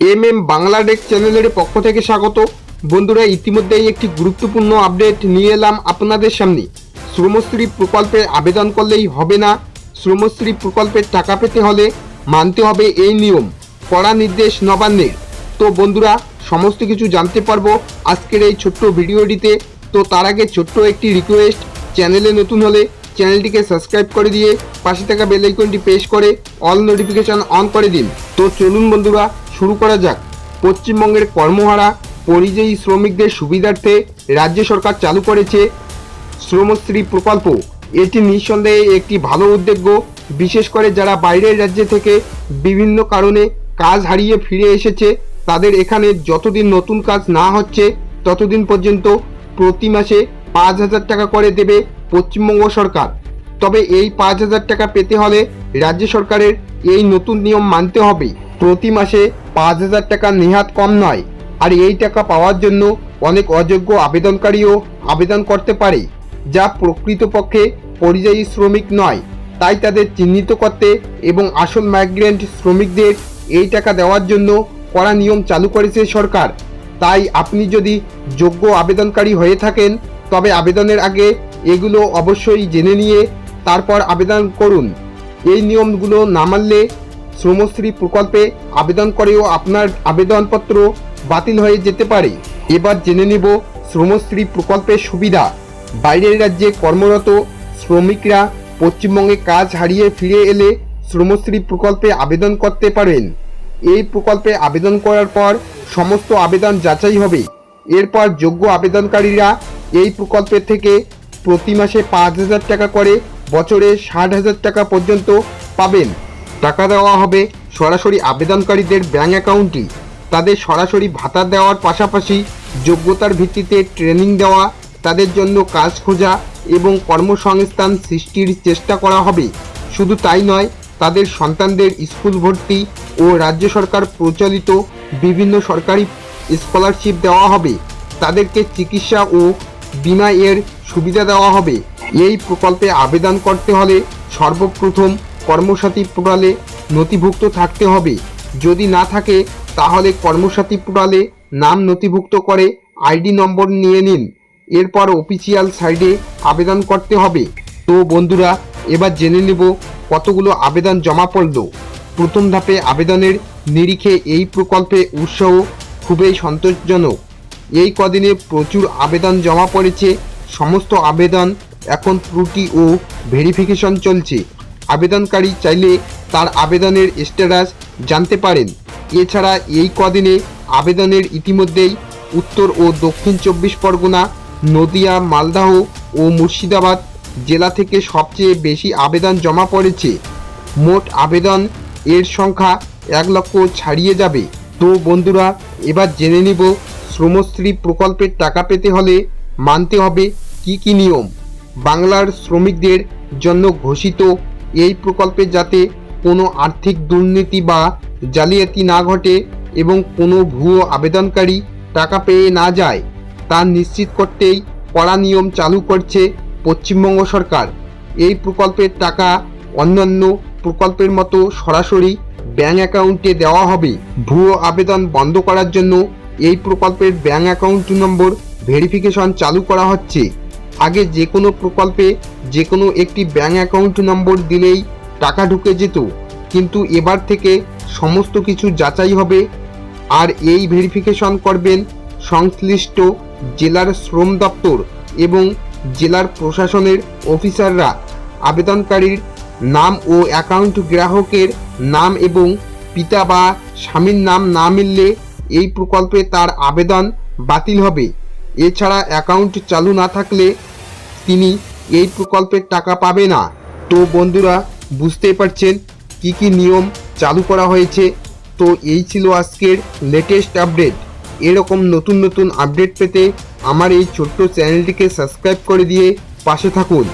M M Bangladesh চ্যানেলের পক্ষ থেকে স্বাগত। বন্ধুরা, ইতিমধ্যেই একটি গুরুত্বপূর্ণ আপডেট নিয়ে এলাম আপনাদের সামনে। শ্রমশ্রী প্রকল্পে আবেদন করলেই হবে না। শ্রমশ্রী প্রকল্পের টাকা পেতে হলে মানতে হবে এই নিয়ম। কড়া নির্দেশ নবান্নের। তো বন্ধুরা, সমস্ত কিছু জানতে পারব আজকের এই ছোট্ট ভিডিওটিতে। তো তার আগে ছোট্ট একটি রিকোয়েস্ট চ্যানেলে নতুন হলে চ্যানেলটিকে সাবস্ক্রাইব করে দিয়ে পাশে থাকা বেল আইকনটি প্রেস করে অল নোটিফিকেশন অন করে দিন। তো চলুন বন্ধুরা শুরু করা যাক। পশ্চিমবঙ্গের কর্মহারা, পরিযায়ী শ্রমিকদের সুবিধার্থে রাজ্য সরকার চালু করেছে শ্রমশ্রী প্রকল্প। এটি নিঃসন্দেহে একটি ভালো উদ্যোগ, বিশেষ করে যারা বাইরের রাজ্য থেকে বিভিন্ন কারণে কাজ হারিয়ে ফিরে এসেছে, তাদের এখানে যতদিন নতুন কাজ না হচ্ছে, ততদিন পর্যন্ত প্রতি মাসে পাঁচ হাজার টাকা করে দেবে পশ্চিমবঙ্গ সরকার। তবে এই পাঁচ হাজার টাকা পেতে হলে রাজ্য সরকারের এই নতুন নিয়ম মানতে হবে। প্রতি মাসে পাঁচ হাজার টাকা নেহাত কম নয়। আর এই টাকা পাওয়ার জন্য অনেক অযোগ্য আবেদনকারীও আবেদন করতে পারে, যা প্রকৃতপক্ষে পরিযায়ী শ্রমিক নয়। তাই তাদের চিহ্নিত করতে এবং আসল মাইগ্রেন্ট শ্রমিকদের এই টাকা দেওয়ার জন্য কড়া নিয়ম চালু করেছে সরকার। তাই আপনি যদি যোগ্য আবেদনকারী হয়ে থাকেন, তবে আবেদনের আগে এগুলো অবশ্যই জেনে নিয়ে তারপর আবেদন করুন। এই নিয়মগুলো না মানলে শ্রমশ্রী প্রকল্পে আবেদন করেও আপনার আবেদনপত্র বাতিল হয়ে যেতে পারে। এবার জেনে নেব শ্রমশ্রী প্রকল্পের সুবিধা। বাইরের রাজ্যে কর্মরত শ্রমিকরা পশ্চিমবঙ্গে কাজ হারিয়ে ফিরে এলে শ্রমশ্রী প্রকল্পে আবেদন করতে পারেন। এই প্রকল্পে আবেদন করার পর সমস্ত আবেদন যাচাই হবে। এরপর যোগ্য আবেদনকারীরা এই প্রকল্পের থেকে প্রতি মাসে পাঁচ হাজার টাকা করে বছরে ষাট হাজার টাকা পর্যন্ত পাবেন। টাকা দেওয়া হবে। সরাসরি আবেদনকারীদের ব্যাঙ্ক অ্যাকাউন্টে। তাদের সরাসরি ভাতা দেওয়ার পাশাপাশি যোগ্যতার ভিত্তিতে ট্রেনিং দেওয়া, তাদের জন্য কাজ খোঁজা এবং কর্মসংস্থান সৃষ্টির চেষ্টা করা হবে। শুধু তাই নয়, তাদের সন্তানদের স্কুল ভর্তি ও রাজ্য সরকার প্রচলিত বিভিন্ন সরকারি স্কলারশিপ দেওয়া হবে। তাদেরকে চিকিৎসা ও বিমা এর সুবিধা দেওয়া হবে। এই প্রকল্পে আবেদন করতে হলে সর্বপ্রথম কর্মসাথী পোর্টালে নথিভুক্ত থাকতে হবে। যদি না থাকে, তাহলে কর্মসাথী পোর্টালে নাম নথিভুক্ত করে আইডি নম্বর নিয়ে নিন। এরপর অফিসিয়াল সাইডে আবেদন করতে হবে। তো বন্ধুরা, এবার জেনে নেব কতগুলো আবেদন জমা পড়ল। প্রথম ধাপে আবেদনের নিরিখে এই প্রকল্পে উৎসাহ খুবই সন্তোষজনক। এই কদিনে প্রচুর আবেদন জমা পড়েছে। সমস্ত আবেদন এখন ত্রুটি ও ভেরিফিকেশন চলছে। আবেদনকারী চাইলে তার আবেদনের স্ট্যাটাস জানতে পারেন। এছাড়া এই কদিনে আবেদনের ইতিমধ্যেই উত্তর ও দক্ষিণ চব্বিশ পরগনা, নদিয়া, মালদাহ ও মুর্শিদাবাদ জেলা থেকে সবচেয়ে বেশি আবেদন জমা পড়েছে। মোট আবেদন এর সংখ্যা এক লক্ষ ছাড়িয়ে যাবে। তো বন্ধুরা, এবার জেনে নিব শ্রমশ্রী প্রকল্পের টাকা পেতে হলে মানতে হবে কি কি নিয়ম। বাংলার শ্রমিকদের জন্য ঘোষিত এই প্রকল্পে যাতে কোনো আর্থিক দুর্নীতি বা জালিয়াতি না ঘটে এবং কোনো ভুয়ো আবেদনকারী টাকা পেয়ে না যায়, তা নিশ্চিত করতেই কড়া নিয়ম চালু করছে পশ্চিমবঙ্গ সরকার। এই প্রকল্পের টাকা অন্যান্য প্রকল্পের মতো সরাসরি ব্যাঙ্ক অ্যাকাউন্টে দেওয়া হবে। ভুয়ো আবেদন বন্ধ করার জন্য এই প্রকল্পের ব্যাঙ্ক অ্যাকাউন্ট নম্বর ভেরিফিকেশন চালু করা হচ্ছে। আগে যে কোনো প্রকল্পে যে কোনো একটি ব্যাঙ্ক অ্যাকাউন্ট নম্বর দিলেই টাকা ঢুকে যেত, কিন্তু এবার থেকে সমস্ত কিছু যাচাই হবে আর এই ভেরিফিকেশন করবেন সংশ্লিষ্ট জেলার শ্রম দপ্তর এবং জেলার প্রশাসনের অফিসাররা। আবেদনকারীর নাম ও অ্যাকাউন্ট গ্রাহকের নাম এবং পিতা বা স্বামীর নাম না মিললে এই প্রকল্পে তার আবেদন বাতিল হবে। এছাড়া অ্যাকাউন্ট চালু না থাকলে তিনি এই প্রকল্পের টাকা পাবে না। তো বন্ধুরা, বুঝতেই পারছেন কি কি নিয়ম চালু করা হয়েছে। তো এই ছিল আজকের লেটেস্ট আপডেট এরকম নতুন নতুন আপডেট পেতে আমার এই ছোট্ট চ্যানেলটিকে সাবস্ক্রাইব করে দিয়ে পাশে থাকুন।